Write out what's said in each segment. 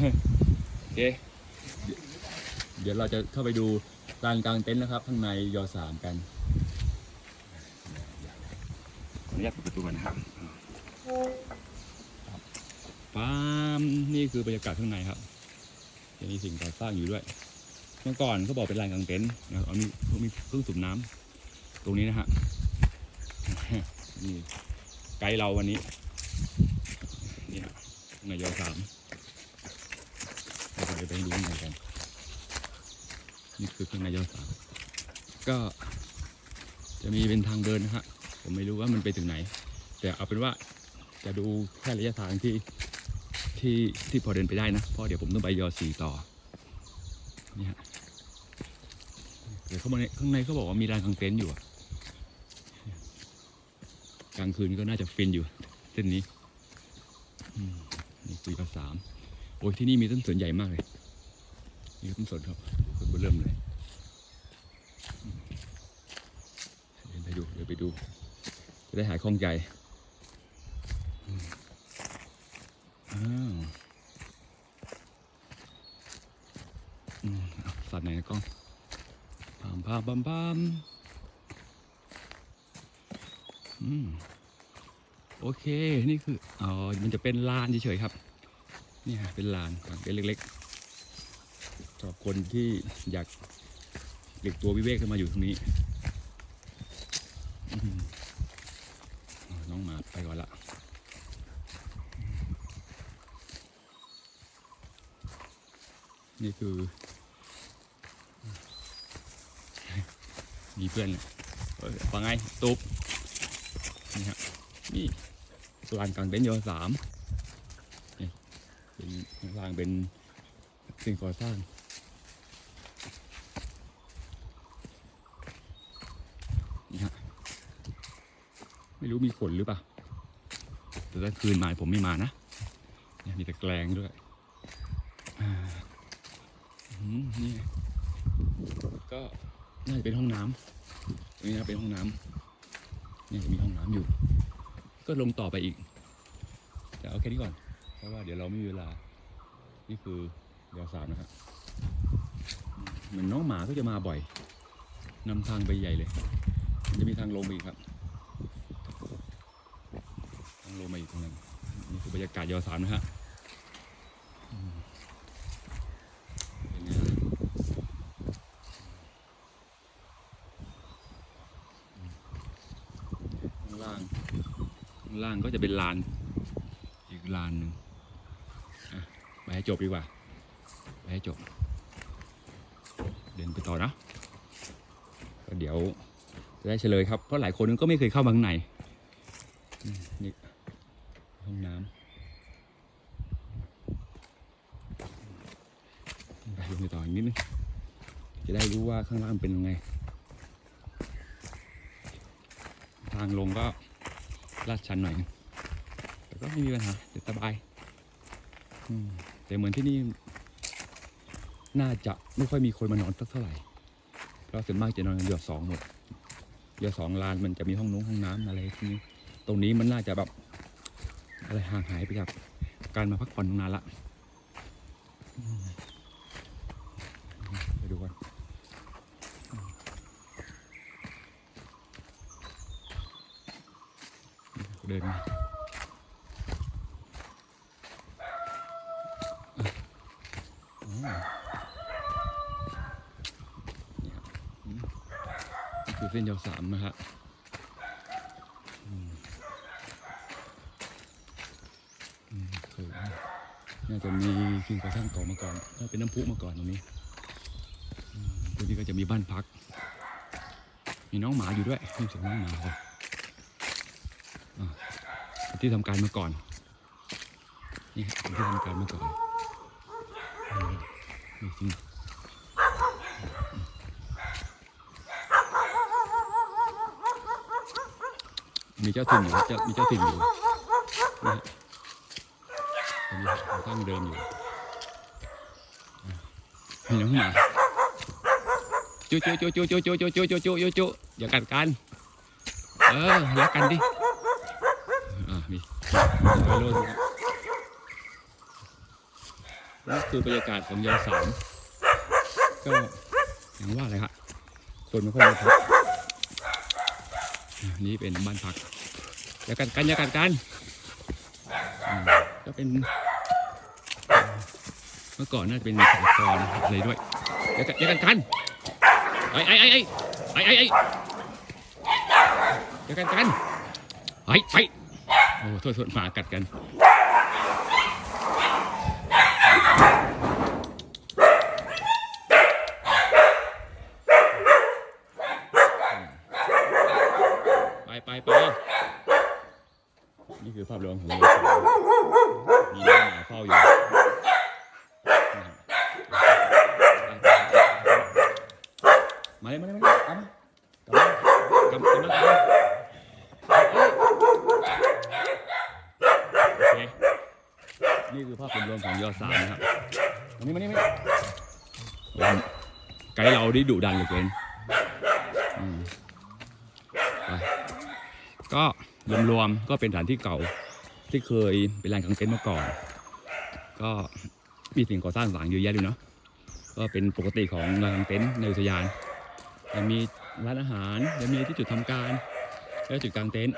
โอเค เดี๋ยวเราจะเข้าไปดูลานกลางเต็นท์นะครับ ข้างในยอสามกันขออนุญาตเปิดประตูก่อนนะครับปั๊มนี่คือบรรยากาศข้างในครับจะมีสิ่งก่อสร้างอยู่ด้วย เมื่อก่อนเขาบอกเป็นลานกลางเต็นท์นะครับเอามีมีเครื่องสูบน้ำตรงนี้นะฮะนี่ไกด์เราวันนี้นี่ฮะข้างในยอสาม เราจะไปดูข้างในกัน นี่คือข้างในยอดสามก็จะมีเป็นทางเดินนะฮะ ผมไม่รู้ว่ามันไปถึงไหน แต่เอาเป็นว่าจะดูแค่ระยะทางที่ที่ที่พอเดินไปได้นะเพราะเดี๋ยวผมต้องไปยอสี่ต่อนี่ฮะเดี๋ยวเข้ามาในข้างในเขาบอกว่ามีร้านกางเต็นท์อยู่กลางคืนก็น่าจะฟินอยู่เส้นนี้นี่คือยอดสามโอ้ยที่นี่มีต้นสนใหญ่มากเลย นี่คือต้นสนครับต้นเร์เริ่มเลยอืมเดินไปดูเดินไปดู จะได้หายคล่องใจอ้าวอืมสัตว์ไหนนะกล้องพามพามพามพามอืมโอเค นี่คือ อ๋อ มันจะเป็นลานเฉยๆครับ นี่ฮะเป็นลานเต็นเล็ก ๆ สำหรับคนที่อยากเด็กตัววิเวกขึ้นมาอยู่ตรงนี้น้องหมาไปก่อนละนี่คือ มีเพื่อนเลยเอ้ยว่าไงตุ๊บนี่ฮะนี่ลานกลางเต็นท์ยอสามนี่เป็นลางเป็นสิ่งก่อสร้าง นี่ฮะ ไม่รู้มีขนหรือเปล่า แต่ถ้าคืนมาผมไม่มานะเนี่ยมีแต่แกลงด้วยนี่ก็น่าจะเป็นห้องน้ำตรงนี้นะเป็นห้องน้ำเนี่ยจะมีห้องน้ำอยู่ ก็ลงต่อไปอีกแต่เอาแค่นี้ก่อน เพราะว่าเดี๋ยวเราไม่มีเวลา นี่คือยอสามนะครับเหมือนน้องหมาก็จะมาบ่อยนำทางไปใหญ่เลย จะมีทางลงอีกครับ ลงมาอีกตรงนั้นนี่คือบรรยากาศยอสามนะฮะล่ะอืมข้างล่างข้างล่างก็จะเป็นลาน อีกลานหนึ่งไปให้จบดีกว่า ไปให้จบ เดินไปต่อนะก็เดี๋ยวจะได้เฉลยครับ เพราะหลายคนก็ไม่เคยเข้ามาข้างในอืมนี่ ห้องน้ำไปลงไปต่ออีกนิดนึงจะได้รู้ว่าข้างล่างเป็นยังไง ทางลงก็ลาดชันหน่อย แต่ก็ไม่มีปัญหาเดี๋ยวสบายแต่เหมือนที่นี่ น่าจะไม่ค่อยมีคนมานอนสักเท่าไหร่เพราะส่วนมากจะนอนกันเดือสองหมดเรือสองลานมันจะมีห้องนุ้งห้องน้ำอะไรที่นี้ ตรงนี้มันน่าจะแบบ อะไรห่างหายไปจากการมาพักผ่อนนานละไปดูกันเดินมาอ๋อนี่ครับอืมนี่คือเส้นยาวสามนะฮะอืมอืมคือ น่าจะมีสิ่งก่อสร้างต่อมาก่อนน่าเป็นน้ำพุมาก่อนตรงนี้ตรงนี้ก็จะมีบ้านพัก มีน้องหมาอยู่ด้วยนี่เสียงน้องหมาเลยอ่าเป็นที่ทำการมาก่อน นี่ที่ทำการมาก่อนมนี่จริงมีเจ้าถิ่นอยู่เจ้ามีเจ้าถิ่นอยู่นะ ตรงนี้ตั้งเดิมอยู่มีน้องหมาจุจุจุจุจุจุจุจุจุจุจุจุอย่ากัดกัน เออรักกันดิอ่ามีไปโลดนี่คือบรรยากาศของยอสามก็อย่างว่าเลยฮะคนไม่ค่อยมาพักนี่เป็นบ้านพักอย่ากัดกันอย่ากัดกันก็เป็น มื่อก่อนน่าจะเป็นสากรณ์อะไรด้วยอย่ากัดอย่ากัดกันไอ้ไอ้ไอ้ไอ้ไอ้ไอ้ไอ้อย่ากัดกันไอ้ไอ้โอ้โทษโทษหมากัดกันไปไปไปนี่คือภาพรวมของเรามีหมาเฝ้าอยู่มาเลยมาเลยมาเลยเอามา กำมากำกำมากำโอเคนี่คือภาพรวมของยอดสามนะครับมานี่มานี่มานี่ไกด์เราได้ดุดันเหลือเกินอืมก็รวมๆก็เป็นสถานที่เก่าที่เคยเป็นแหล่งกางเต็นท์มาก่อน ก็มีสิ่งก่อสร้างต่างๆเยอะแยะเลยเนาะก็เป็นปกติของแหล่งกางเต็นท์ในอุทยานมี ร้านอาหารจะมีที่จุดทำการ และจุดกางเต็นท์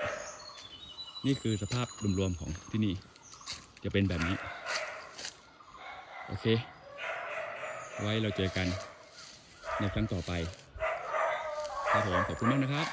นี่คือสภาพรวมๆของที่นี่ จะเป็นแบบนี้ โอเค ไว้เราเจอกันในครั้งต่อไปครับผมขอบคุณมากนะครับ